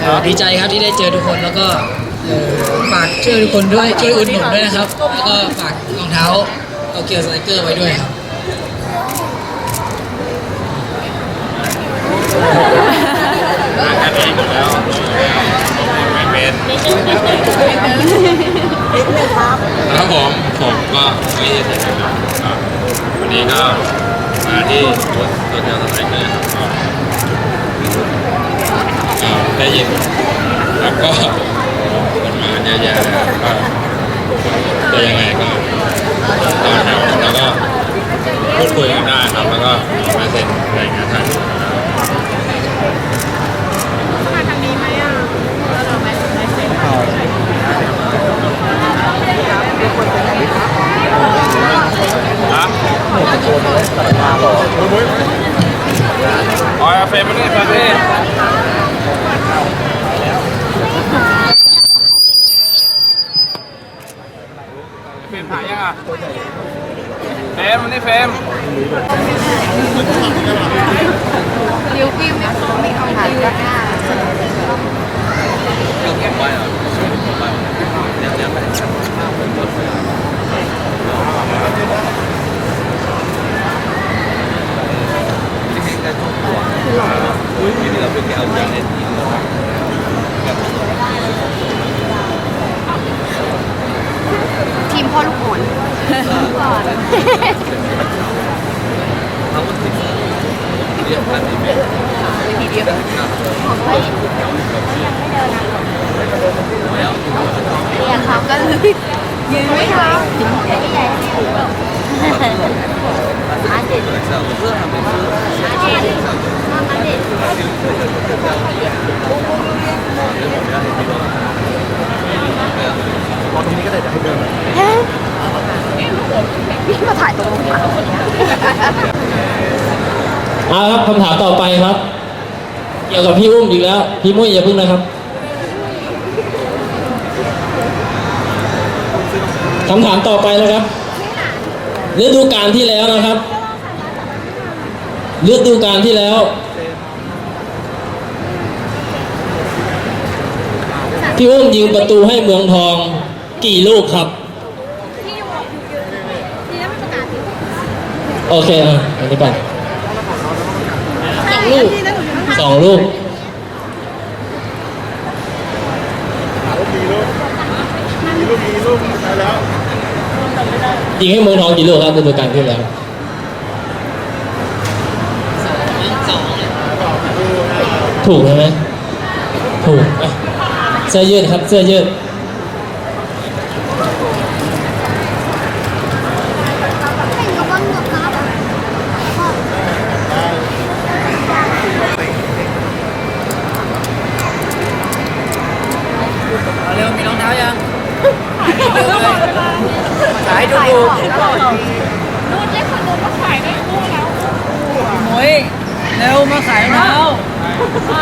เอ่อดีใจครับที่ได้เจอทุกคนแล้วก็เอ่อฝากช่วยทุกคนด้วยช่วยอุดหนุนด้วยนะครับ แล้วก็ฝากรองเท้าเอาเกียร์สไลเกอร์ไว้ด้วยครับร้านกันเองอยู่แล้วไม่เป็นครับผมผมก็ไม่ได้เสร็จนะครับวันนี้ก็มาที่รถโตเกียวสไตรเกอร์ครับก็ ได้ยินแล้วก็คนมาเยอะแยะเลยครับก็จะยังไงก็ต่อแถวแล้วก็พูดคุยกันได้ครับแล้วก็มาเซ็นรายงานท่านมาทางนี้ไหมอะแล้วเราไม่ไม่เซ็นอ๋อเฟรมมานี่เฟรมมานี่ เฟรมหายยังอะเฟรมมานี่เฟรมริวกิ้มเนี่ยเขาไม่เอาถ่านก็ได้ยกันหน้า ทีมพ่อลูกอ่อน เนี่ยเขาก็เลยยืนไม่ทันใหญ่ที่ถูกแบบอาเด็ดอาเด็ดอาเด็ดเฮ้ยพี่มาถ่ายตรงนี้ เอาละครับคำถามต่อไปครับ เกี่ยวกับพี่อุ้มอีกแล้ว พี่มุ้ยอย่าพึ่งนะครับคำถามต่อไปนะครับฤดูกาลที่แล้วนะครับฤดูกาลที่แล้วพี่อุ้มยิงประตูให้เมืองทองกี่ลูกครับที่อยู่ที่นั่นประกาศที่โอเคอะอันนี้ไปสอง ลูกสองลูกยิงให้เมืองทองกี่ลูกครับฤดูกาลที่แล้วถูกใช่ไหมถูกอะเสื้อยืดครับเสื้อยืด ขายถูกนู่นเล็กคนนู้นก็ขายได้คู่แล้วๆโอ้ยเร็วมาขายรองเท้า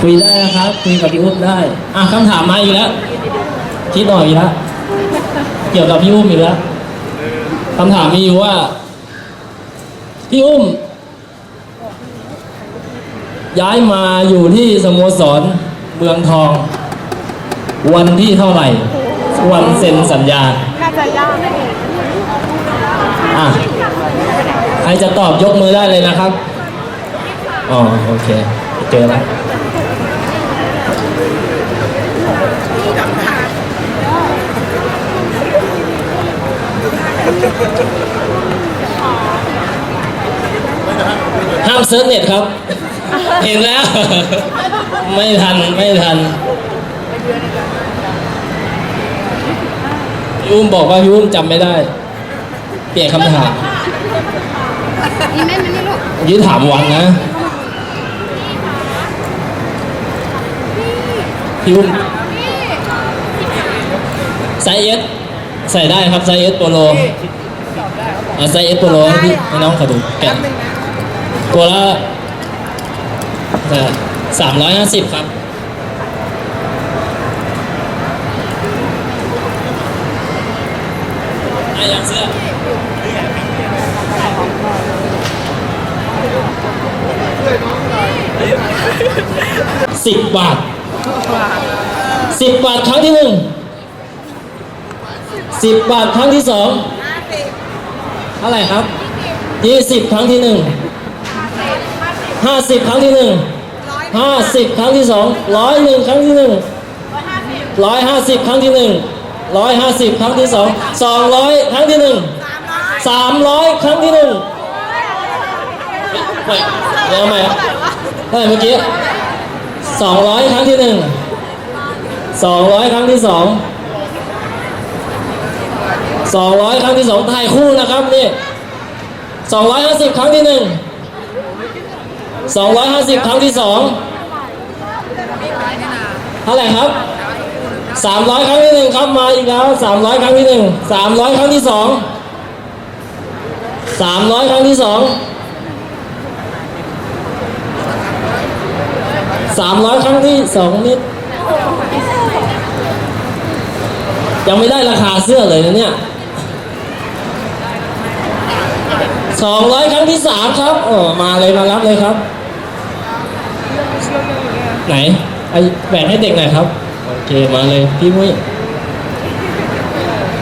คุยได้นะครับคุยกับพี่อุ้มได้อะคำถามมาอีกแล้วคิดหน่อยอีกแล้วเกี่ยวกับพี่อุ้มอีกแล้วคำถามมีอยู่ว่า พี่อุ้ม ย้ายมาอยู่ที่สโมสร เมืองทอง วันที่เท่าไหร่ วันเซ็นสัญญา น่าจะยากอะใครจะตอบยกมือได้เลยนะครับ อ๋อ โอเค เจอแล้วห้ามเซิร์ชเน็ตครับ เห็นแล้ว ไม่ทันไม่ทันพี่อุ้มบอกว่าพี่อุ้มจำไม่ได้ เปลี่ยนคำถามนี่แม่มันนี่ลูกยืนถามวันนะพี่อุ้มไซส์เอสใส่ได้ครับไซส์เอสโปโลเอาไซส์เอสโปโลให้พี่ให้น้องเขาดูแกะตัวละ สามร้อยห้าสิบครับ ไอ้ยังเสื้อสิบบาทสิบบาทครั้งที่หนึ่งสิบบาทครั้งที่สองเท่าไหร่ครับยี่สิบครั้งที่หนึ่งห้าสิบครั้งที่หนึ่ง ห้าสิบครั้งที่สองร้อยหนึ่งครั้งที่หนึ่งร้อยห้าสิบครั้งที่หนึ่งร้อยห้าสิบครั้งที่สองสองร้อยครั้งที่หนึ่งสามร้อยครั้งที่หนึ่งไม่เดี๋ยวเอาใหม่ครับเท่าไหร่เมื่อกี้สองร้อยครั้งที่หนึ่งสองร้อยครั้งที่สองสองร้อยครั้งที่สองถ่ายคู่นะครับนี่สองร้อยห้าสิบครั้งที่หนึ่ง สองร้อยห้าสิบครั้งที่สองเท่าไหร่ครับสามร้อยครั้งที่หนึ่งครับมาอีกแล้วสามร้อยครั้งที่หนึ่งสามร้อยครั้งที่สองสามร้อยครั้งที่สองสามร้อยครั้งที่สองนิดยังไม่ได้ราคาเสื้อเลยนะเนี่ย สองร้อยครั้งที่สามครับเออมาเลยมารับเลยครับ ไหนไอแบ่งให้เด็กหน่อยครับ โอเคมาเลยพี่มุ้ย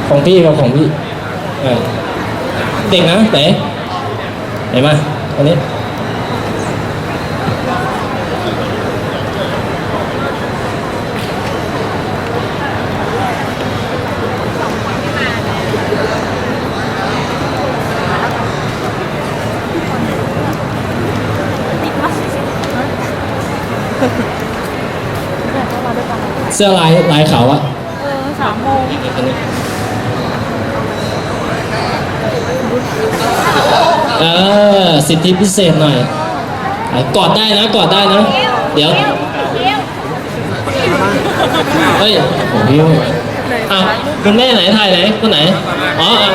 ของพี่กับของพี่เออเด็กนะไหนไหนมาอันนี้ เสื้อลายลายขาวอะเออสามโมงอันนี้เออสิทธิพิเศษหน่อยอะกอดได้นะกอดได้นะ เดี๋ยว เฮ้ยโอ้โหอะคุณแม่ไหนถ่ายไหนคนไหน อ๋ออะ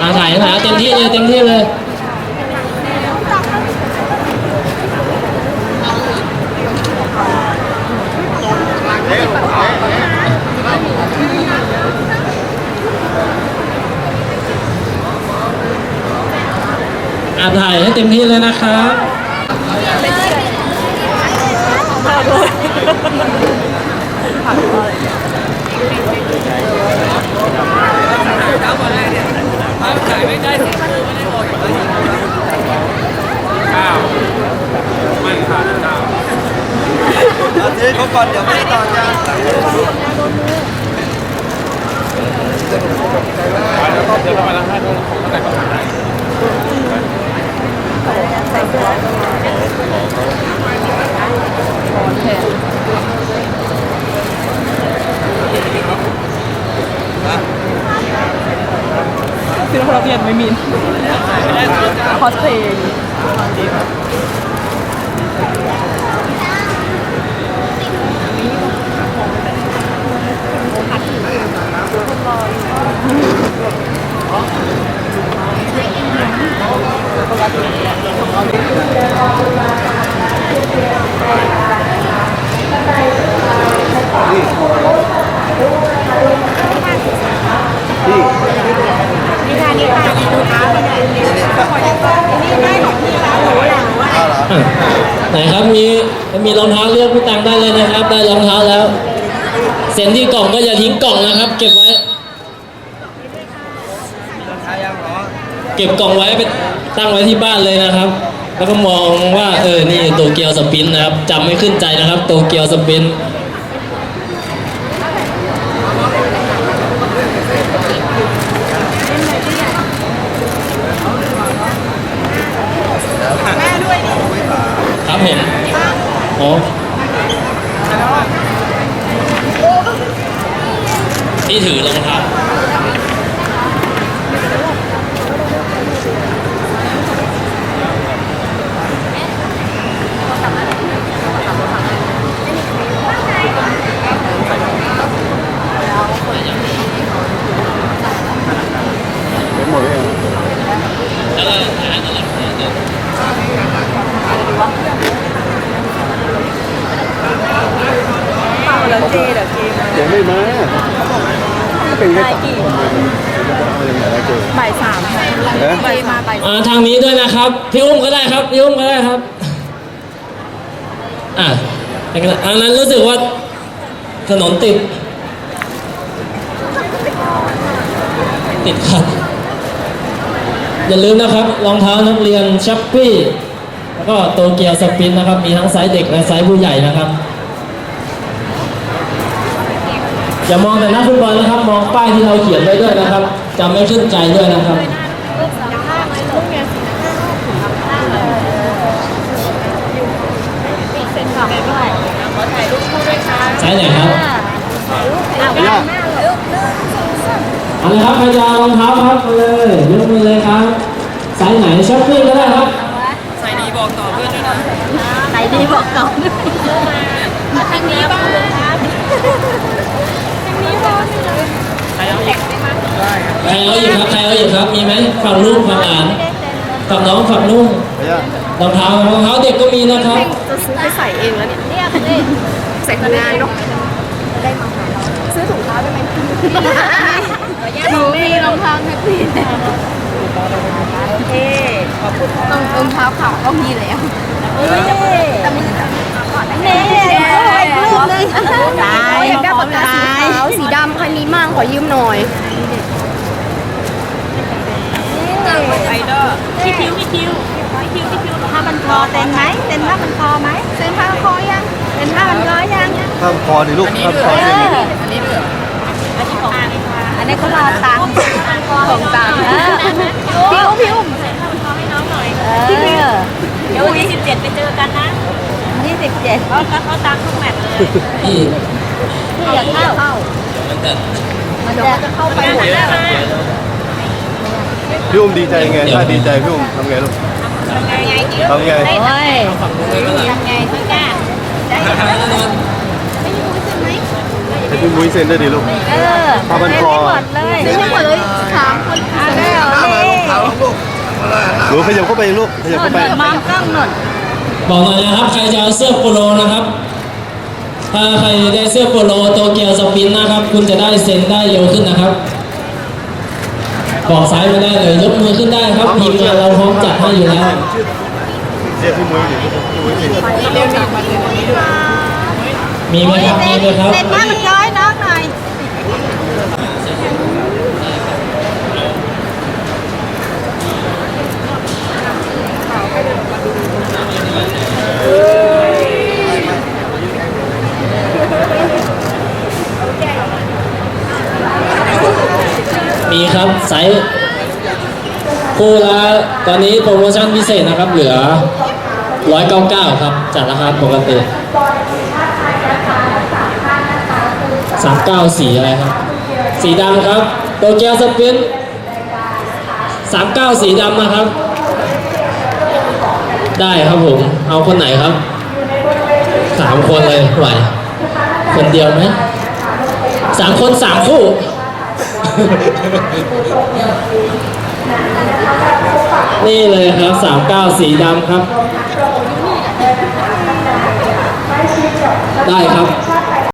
อะถ่ายถ่ายเต็มที่เลยเต็มที่เลย อาถ่ายให้เต็มที่เลยนะครับเอาซื้อเขาก่อนเดี๋ยวไม่ได้ต่อจ้า ซื้อ เรียนไม่มีคอสเพลย์ อะไหนครับ มีมีรองเท้าเลือกพี่ตังได้เลยนะครับ ได้รองเท้าแล้ว เซ็นที่กล่องก็อย่าทิ้งกล่องนะครับ เก็บไว้เก็บกล่องไว้ไปตั้งไว้ที่บ้านเลยนะครับ แล้วก็มองว่าเออนี่โตเกียวสปินนะครับจำไม่ขึ้นใจนะครับ โตเกียวสปิน แม่ด้วยดิ ครับผมอ๋อ ที่ถือรองเท้า แล้วก็ถ่ายตลอด เปล่าแล้วเจเดี๋ยวเจมา เดี๋ยวไม่มา เป็นแค่สามคนเลยเอาอย่างไรเจอบ่ายสามเอ๊ะเจมาบ่ายอ่าทางนี้ด้วยนะครับ พี่อุ้มก็ได้ครับ พี่อุ้มก็ได้ครับ อะเป็นไงอันนั้นรู้สึกว่าถนนติด ติดขัด อย่าลืมนะครับ รองเท้านักเรียนชัปปี้ แล้วก็โตเกียวสปินนะครับ มีทั้งไซส์เด็กและไซส์ผู้ใหญ่นะครับ อย่ามองแต่นักฟุตบอลนะครับ มองป้ายที่เราเขียนไว้ด้วยนะครับจำไม่ขึ้นใจด้วยนะครับเซ็นค่ะด้วยขอถ่ายรูปคู่ด้วยค่ะไซส์ไหนครับอะไม่ยากเอาเลยครับใครจะเอารองเท้าครับมาเลยยกมือเลยครับไซส์ไหนช้อปปี้ก็ได้ครับไหนดีบอกต่อด้วยทางนี้บ้างทางนี้บ้างใครเอาเด็กได้ไหม ใครเอาอยู่ครับใครเอาอยู่ครับมีไหมฝั่งลูกฝั่งหลานฝั่งน้องฝั่งนุ่งไม่ยากรองเท้ารองเท้าเด็กก็มีนะครับ จะซื้อไปใส่เองแล้วเนี่ยเรียกเลยใส่งานเนาะ ได้มาหาเราซื้อถุงเท้าได้ไหมหนูมีรองเท้าแท็กซี่เอ๊ขอบคุณรองรองเท้าขาวก็มีแล้วเอ๊แต่ไม่เน่รูปเลยตายอยากได้ปากกาสีขาวสีดำใครมีมั่งขอยืมหน่อยไอดอลพี่คิวพี่คิวพี่คิวพี่คิวถ้ามันพอเต็มไหมเต็มถ้ามันพอไหมเต็มผ้าคอยังเต็มผ้ามันร้อยัง ข้ามคอดิลูกข้ามคอเอดิออันนี้ด้วยอันนี้ของอันนี้เขารอตังค์ของตังค์พิวพิวให้น้องหน่อยพี่พิวเดี๋ยววันที่สิบเจ็ดไปเจอกันนะยี่สิบเจ็ดเขาเขาตังค์ทุกแมตช์เลยพี่พี่อยากเข้ามันจะมันจะเข้าไปหมดแล้วพี่อุ้มดีใจไงถ้าดีใจพี่อุ้มทำไงลูกทำไงทำไงโอ้ยฝั่งลูกเลยก็ได้ทำไง ให้พี่มุ้ยเซ็นด้วยดิลูก เออผ้าพันคอหมดเลยไม่หมดเลยสามคนอะได้เหรอนี่หนูขยับเข้าไปลูกขยับเข้าไปมองกล้องหน่อยบอกหน่อยนะครับใครจะเอาเสื้อโปโลนะครับ ถ้าใครได้เสื้อโปโลโตเกียวสปินนะครับ คุณจะได้เซ็นได้เร็วขึ้นนะครับ บอกซ้ายมาได้เลยยกมือขึ้นได้ครับทีมงานเราพร้อมจัดให้อยู่แล้วเรียกพี่มุ้ยดิพี่มุ้ยสิมีไหมครับมีไหมครับเซ็นมามันย้อยน้องหน่อย มีครับ ไซส์คู่ละตอนนี้โปรโมชั่นพิเศษนะครับ เหลือ 199 ครับจากราคาปกติ39สีอะไรครับ สีดำครับโตเกียวสปิน39สีดำนะครับ ได้ครับผม เอาคนไหนครับสามคนเลยไหวคนเดียวไหมสามคนสามคู่ นี่เลยครับสามเก้าสีดำครับ ได้ครับ